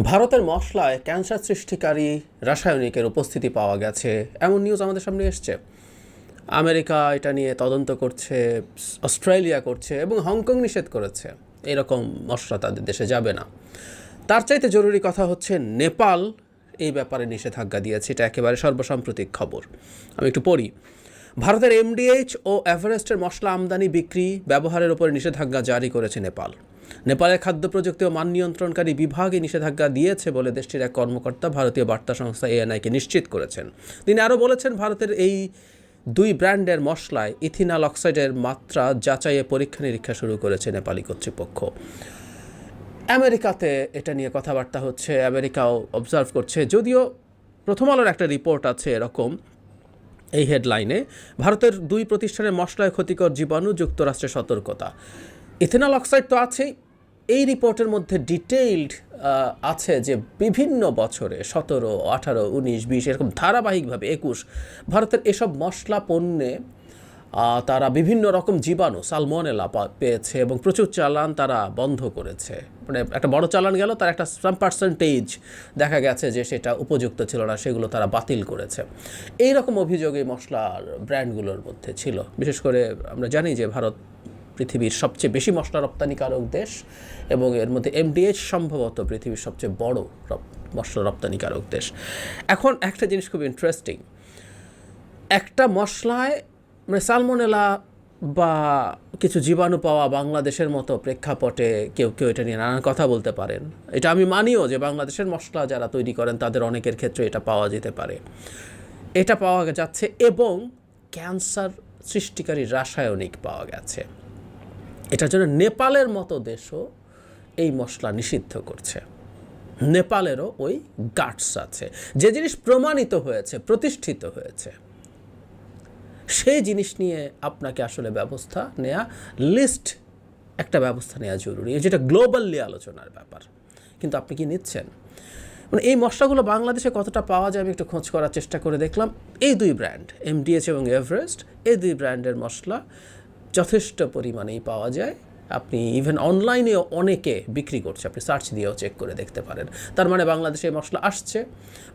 ভারতের মশলায় ক্যান্সার সৃষ্টিকারী রাসায়নিকের উপস্থিতি পাওয়া গেছে। এমন নিউজ আমাদের সামনে এসছে। আমেরিকা এটা নিয়ে তদন্ত করছে, অস্ট্রেলিয়া করছে এবং হংকং নিষেধ করেছে। এরকম মশলা তাদের দেশে যাবে না। তার চাইতে জরুরি কথা হচ্ছে নেপাল এই ব্যাপারে নিষেধাজ্ঞা দিয়েছে। এটা একেবারে সর্বসাম্প্রতিক খবর। আমি একটু পড়ি। ভারতের এমডিএইচ ও এভারেস্টের মশলা আমদানি, বিক্রি, ব্যবহারের উপরে নিষেধাজ্ঞা জারি করেছে নেপাল। নেপালের খাদ্য প্রযুক্তি ও মান নিয়ন্ত্রণকারী বিভাগে নিষেধাজ্ঞা দিয়েছে বলে দেশটির এক কর্মকর্তা ভারতীয় বার্তা সংস্থা এএনআইকে নিশ্চিত করেছেন। তিনি আরও বলেছেন, ভারতের এই দুই ব্র্যান্ডের মশলায় ইথিনাল অক্সাইডের মাত্রা যাচাইয়ে পরীক্ষা নিরীক্ষা শুরু করেছে নেপালি কর্তৃপক্ষ। আমেরিকাতে এটা নিয়ে কথাবার্তা হচ্ছে, আমেরিকাও অবজার্ভ করছে। যদিও প্রথম আলোর একটা রিপোর্ট আছে এরকম এই হেডলাইনে ভারতের দুই প্রতিষ্ঠানের মশলায় ক্ষতিকর জীবাণু, যুক্তরাষ্ট্রের সতর্কতা। ইথেনল অক্সাইড তো আছেই। এই রিপোর্টের মধ্যে ডিটেইলড আছে যে বিভিন্ন বছরে সতেরো, আঠারো, উনিশ, বিশ, এরকম ধারাবাহিকভাবে একুশ ভারতের এসব মশলা পণ্যে তারা বিভিন্ন রকম জীবাণু, সালমনেলা পেয়েছে এবং প্রচুর চালান তারা বন্ধ করেছে। মানে একটা বড় চালান গেল, তার একটা সাম পার্সেন্টেজ দেখা গেছে যে সেটা উপযুক্ত ছিল না, সেগুলো তারা বাতিল করেছে। এই রকম অভিযোগ এই মশলার ব্র্যান্ডগুলোর মধ্যে ছিল। বিশেষ করে আমরা জানি যে ভারত পৃথিবীর সবচেয়ে বেশি মশলা রপ্তানিকারক দেশ এবং এর মধ্যে এমডিএইচ সম্ভবত পৃথিবীর সবচেয়ে বড় মশলা রপ্তানিকারক দেশ। এখন একটা জিনিস খুব ইন্টারেস্টিং একটা মশলায় মানে সালমোনেলা বা কিছু জীবাণু পাওয়া বাংলাদেশের মতো প্রেক্ষাপটে কেউ কেউ এটা নিয়ে নানান কথা বলতে পারেন। এটা আমি মানিও যে বাংলাদেশের মশলা যারা তৈরি করেন, তাদের অনেকের ক্ষেত্রে এটা পাওয়া যেতে পারে। এটা পাওয়া যাচ্ছে এবং ক্যান্সার সৃষ্টিকারী রাসায়নিক পাওয়া গেছে। এটার জন্য নেপালের মতো দেশও এই মশলা নিষিদ্ধ করছে। নেপালেরও ওই গাটস আছে। যে জিনিস প্রমাণিত হয়েছে, প্রতিষ্ঠিত হয়েছে, সেই জিনিস নিয়ে আপনাকে আসলে ব্যবস্থা নেয়া লিস্ট একটা ব্যবস্থা নেওয়া জরুরি। যেটা গ্লোবালি আলোচনার ব্যাপার। কিন্তু আপনি কি নিচ্ছেন? মানে এই মশলাগুলো বাংলাদেশে কতটা পাওয়া যায় আমি একটু খোঁজ করার চেষ্টা করে দেখলাম। এই দুই ব্র্যান্ড এমডিএচ এবং এভারেস্ট এই দুই ব্র্যান্ডের মশলা যথেষ্ট পরিমাণেই পাওয়া যায়। আপনি ইভেন অনলাইনেও অনেকে বিক্রি করছে। আপনি সার্চ দিয়েও চেক করে দেখতে পারেন। তার মানে বাংলাদেশে এই মশলা আসছে।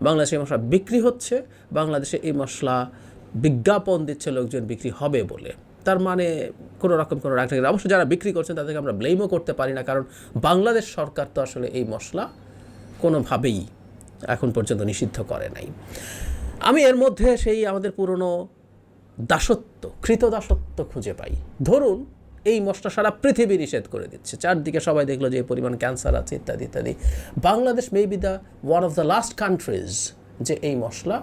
বাংলাদেশে এই মশলা বিক্রি হচ্ছে। বাংলাদেশে এই মশলা বিজ্ঞাপন দিচ্ছে লোকজন বিক্রি হবে বলে। তার মানে কোনো রকম কোনো রাগ অবশ্য যারা বিক্রি করছেন, তাদেরকে আমরা ব্লেমও করতে পারি না। কারণ বাংলাদেশ সরকার তো আসলে এই মশলা কোনোভাবেই এখন পর্যন্ত নিষিদ্ধ করে নাই। আমি এর মধ্যে সেই আমাদের পুরনো দাসত্ব কৃত দাসত্ব খুঁজে পাই। ধরুন, এই মশলা সারা পৃথিবী নিষেধ করে দিচ্ছে। চারদিকে সবাই দেখল যে পরিমাণ ক্যান্সার আছে, ইত্যাদি ইত্যাদি। Bangladesh may be the one of the last countries যে এই মশলা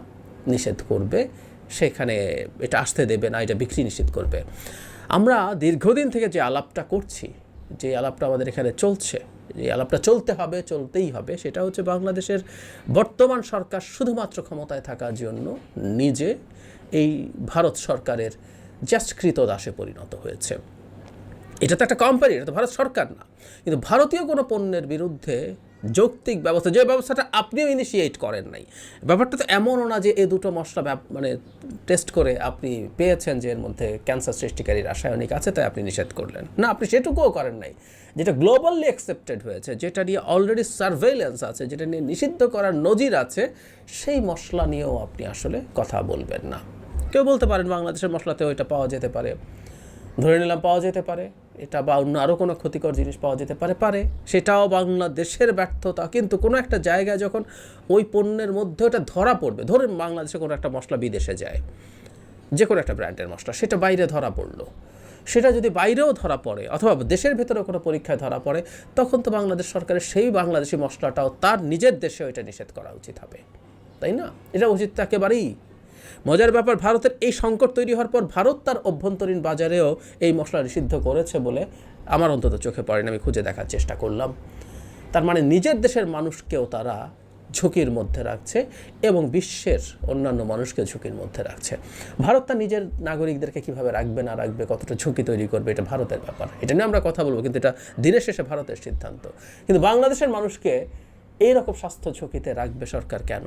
নিষেধ করবে। সেখানে এটা আসতে দেবে না, এটা বিক্রি নিষেধ করবে। আমরা দীর্ঘদিন থেকে যে আলাপটা করছি, যে আলাপটা আমাদের এখানে চলছে যে আলাপটা চলতে হবে, চলতেই হবে। সেটা হচ্ছে বাংলাদেশের বর্তমান সরকার শুধুমাত্র ক্ষমতায় থাকার জন্য নিজে এই ভারত সরকারের জাস্ট দাসে পরিণত হয়েছে। এটা তো একটা কোম্পানি, এটা তো ভারত সরকার না। কিন্তু ভারতীয় কোনো পণ্যের বিরুদ্ধে যৌক্তিক ব্যবস্থা, যে ব্যবস্থাটা আপনিও ইনিশিয়েট করেন নাই। ব্যাপারটা তো এমনও না যে এই দুটো মশলা মানে টেস্ট করে আপনি পেয়েছেন যে এর মধ্যে ক্যান্সার সৃষ্টিকারী রাসায়নিক আছে, তাই আপনি নিষেধ করলেন। না, আপনি সেটুকুও করেন নাই। যেটা গ্লোবালি অ্যাকসেপ্টেড হয়েছে, যেটা নিয়ে অলরেডি সার্ভেইলেন্স আছে, যেটা নিয়ে নিষিদ্ধ করার নজির আছে, সেই মশলা নিয়েও আপনি আসলে কথা বলবেন না। কেউ বলতে পারেন বাংলাদেশের মশলাতেও এটা পাওয়া যেতে পারে। ধরে নিলাম পাওয়া যেতে পারে। এটা বা অন্য আরও কোনো ক্ষতিকর জিনিস পাওয়া যেতে পারে পারে। সেটাও বাংলাদেশের ব্যর্থতা। কিন্তু কোনো একটা জায়গায় যখন ওই পণ্যের মধ্যে ওটা ধরা পড়বে, ধরুন বাংলাদেশে কোনো একটা মশলা বিদেশে যায় যে কোনো একটা ব্র্যান্ডের মশলা, সেটা বাইরে ধরা পড়ল। সেটা যদি বাইরেও ধরা পড়ে, অথবা দেশের ভেতরে কোনো পরীক্ষায় ধরা পড়ে, তখন তো বাংলাদেশ সরকারের সেই বাংলাদেশি মশলাটাও তার নিজের দেশে ওইটা নিষেধ করা উচিত হবে। তাই না? এটা উচিত একেবারেই মজার ব্যাপার, ভারতের এই সংকট তৈরি হওয়ার পর ভারত তার অভ্যন্তরীণ বাজারেও এই মশলা নিষিদ্ধ করেছে বলে আমার অন্তত চোখে পড়েনি, আমি খুঁজে দেখার চেষ্টা করলাম। তার মানে নিজের দেশের মানুষকেও তারা ঝুঁকির মধ্যে রাখছে এবং বিশ্বের অন্যান্য মানুষকে ঝুঁকির মধ্যে রাখছে। ভারত তার নিজের নাগরিকদেরকে কীভাবে রাখবে, না রাখবে, কতটা ঝুঁকি তৈরি করবে, এটা ভারতের ব্যাপার। এটা নিয়ে আমরা কথা বলব, কিন্তু এটা দিনের শেষে ভারতের সিদ্ধান্ত। কিন্তু বাংলাদেশের মানুষকে এইরকম স্বাস্থ্য ঝুঁকিতে রাখবে সরকার কেন?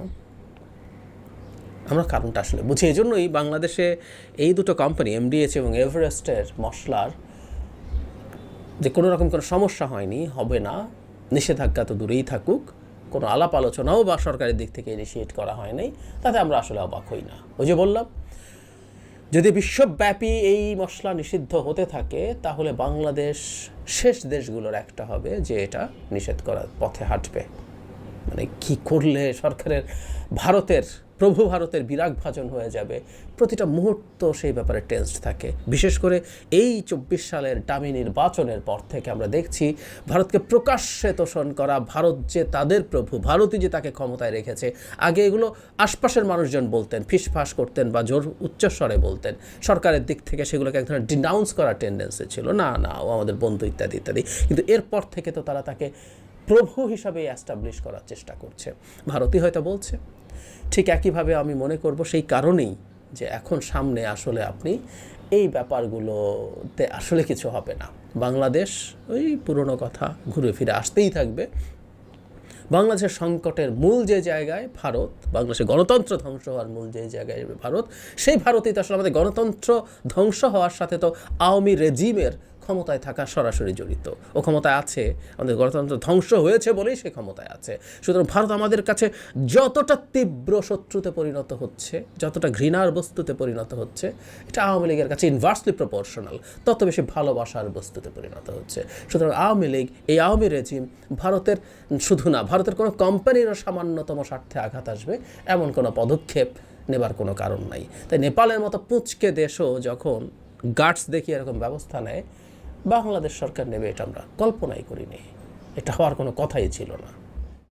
আমরা কারণটা আসলে বুঝি। এই জন্যই বাংলাদেশে এই দুটো কোম্পানি এমডিএচ এবং এভারেস্টের মশলার যে কোনো রকম কোনো সমস্যা হয়নি, হবে না। নিষেধাজ্ঞা তো দূরেই থাকুক। কোনো আলাপ আলোচনাও বা সরকারের দিক থেকে ইনিশিয়েট করা হয়নি তাতে আমরা আসলে অবাক হই না। ওই যে বললাম, যদি বিশ্বব্যাপী এই মশলা নিষিদ্ধ হতে থাকে, তাহলে বাংলাদেশ শেষ দেশগুলোর একটা হবে যে এটা নিষেধ করার পথে হাঁটবে। মানে কি করলে সরকারের ভারতের, প্রভু ভারতের বিরাগ ভাজন হয়ে যাবে? প্রতিটা মুহূর্ত সেই ব্যাপারে টেন্সড থাকে। বিশেষ করে এই চব্বিশ সালের দামি নির্বাচনের পর থেকে আমরা দেখছি, ভারতকে প্রকাশ্যে তোষণ করা, ভারত যে তাদের প্রভু, ভারতই যে তাকে ক্ষমতায় রেখেছে। আগে এগুলো আশপাশের মানুষজন বলতেন, ফিসফাস করতেন বা জোর উচ্চস্বরে বলতেন। সরকারের দিক থেকে সেগুলোকে এক ধরনের ডিনাউন্স করার টেন্ডেন্সি ছিল। না না, ও আমাদের বন্ধু ইত্যাদি ইত্যাদি। কিন্তু এরপর থেকে তো তারা তাকে প্রভু হিসাবে অ্যাস্টাবলিশ করার চেষ্টা করছে। ভারতই হয়তো বলছে, ঠিক একইভাবে আমি মনে করব সেই কারণেই যে এখন সামনে আসলে আপনি এই ব্যাপারগুলোতে আসলে কিছু হবে না। বাংলাদেশ ওই পুরনো কথা ঘুরে ফিরে আসতেই থাকবে। বাংলাদেশের সংকটের মূল যে জায়গায় ভারত, বাংলাদেশের গণতন্ত্র ধ্বংস হওয়ার মূল যে জায়গায় ভারত, সেই ভারতই তো আসলে আমাদের গণতন্ত্র ধ্বংস হওয়ার সাথে তো আওয়ামী রেজিমের ক্ষমতায় থাকা সরাসরি জড়িত। ও ক্ষমতায় আছে, আমাদের গণতন্ত্র ধ্বংস হয়েছে বলেই সে ক্ষমতায় আছে। সুতরাং ভারত আমাদের কাছে যতটা তীব্র শত্রুতে পরিণত হচ্ছে, যতটা ঘৃণার বস্তুতে পরিণত হচ্ছে, এটা আওয়ামী লীগের কাছে ইনভার্সলি প্রপোর্শনাল তত বেশি ভালোবাসার বস্তুতে পরিণত হচ্ছে। সুতরাং আওয়ামী লীগ, এই আওয়ামী রেজিম ভারতের, শুধু না, ভারতের কোনো কোম্পানিরও সামান্যতম স্বার্থে আঘাত আসবে, এমন কোনো পদক্ষেপ নেবার কোনো কারণ নাই। তাই নেপালের মতো পুঁচকে দেশও যখন গার্ডস দেখিয়ে এরকম ব্যবস্থা নেয় বাংলাদেশ সরকার নেবে এটা আমরা কল্পনাই করিনি। এটা হওয়ার কোনো কথাই ছিল না।